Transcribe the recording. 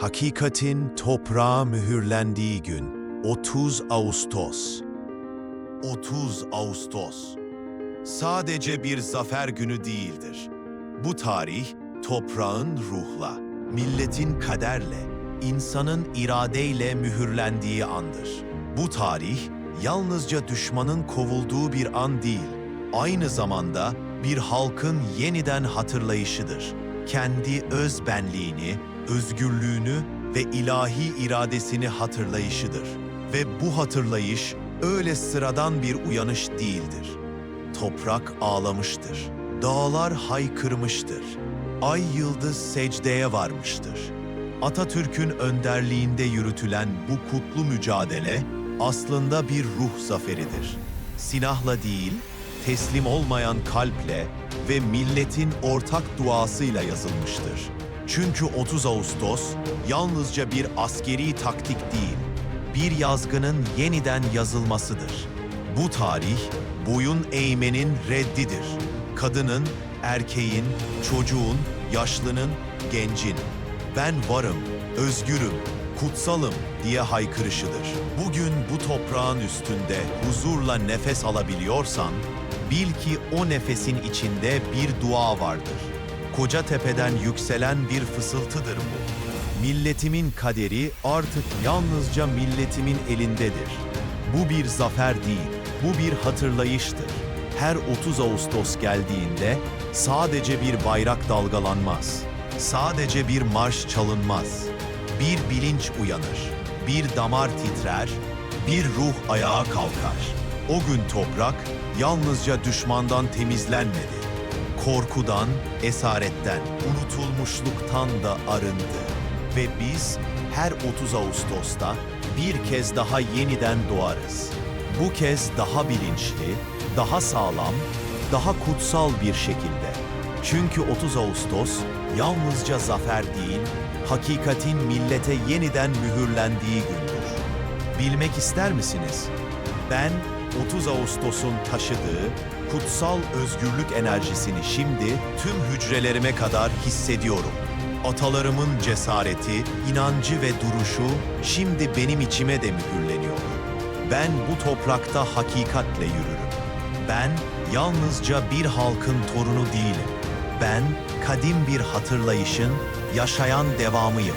Hakikatin toprağa mühürlendiği gün 30 Ağustos. 30 Ağustos. Sadece bir zafer günü değildir. Bu tarih toprağın ruhla, milletin kaderle, insanın iradeyle mühürlendiği andır. Bu tarih yalnızca düşmanın kovulduğu bir an değil, aynı zamanda bir halkın yeniden hatırlayışıdır. Kendi öz benliğini, özgürlüğünü ve ilahi iradesini hatırlayışıdır. Ve bu hatırlayış öyle sıradan bir uyanış değildir. Toprak ağlamıştır. Dağlar haykırmıştır. Ay yıldız secdeye varmıştır. Atatürk'ün önderliğinde yürütülen bu kutlu mücadele aslında bir ruh zaferidir. Silahla değil, teslim olmayan kalple ve milletin ortak duasıyla yazılmıştır. Çünkü 30 Ağustos yalnızca bir askeri taktik değil, bir yazgının yeniden yazılmasıdır. Bu tarih boyun eğmenin reddidir. Kadının, erkeğin, çocuğun, yaşlının, gencin. Ben varım, özgürüm, kutsalım diye haykırışıdır. Bugün bu toprağın üstünde huzurla nefes alabiliyorsan, bil ki o nefesin içinde bir dua vardır. Koca tepeden yükselen bir fısıltıdır bu. Milletimin kaderi artık yalnızca milletimin elindedir. Bu bir zafer değil, bu bir hatırlayıştır. Her 30 Ağustos geldiğinde sadece bir bayrak dalgalanmaz. Sadece bir marş çalınmaz. Bir bilinç uyanır, bir damar titrer, bir ruh ayağa kalkar. O gün toprak yalnızca düşmandan temizlenmedi. Korkudan, esaretten, unutulmuşluktan da arındı. Ve biz her 30 Ağustos'ta bir kez daha yeniden doğarız. Bu kez daha bilinçli, daha sağlam, daha kutsal bir şekilde. Çünkü 30 Ağustos yalnızca zafer değil, hakikatin millete yeniden mühürlendiği gündür. Bilmek ister misiniz? Ben 30 Ağustos'un taşıdığı kutsal özgürlük enerjisini şimdi tüm hücrelerime kadar hissediyorum. Atalarımın cesareti, inancı ve duruşu şimdi benim içime de mühürleniyor. Ben bu toprakta hakikatle yürürüm. Ben yalnızca bir halkın torunu değilim. Ben kadim bir hatırlayışın yaşayan devamıyım.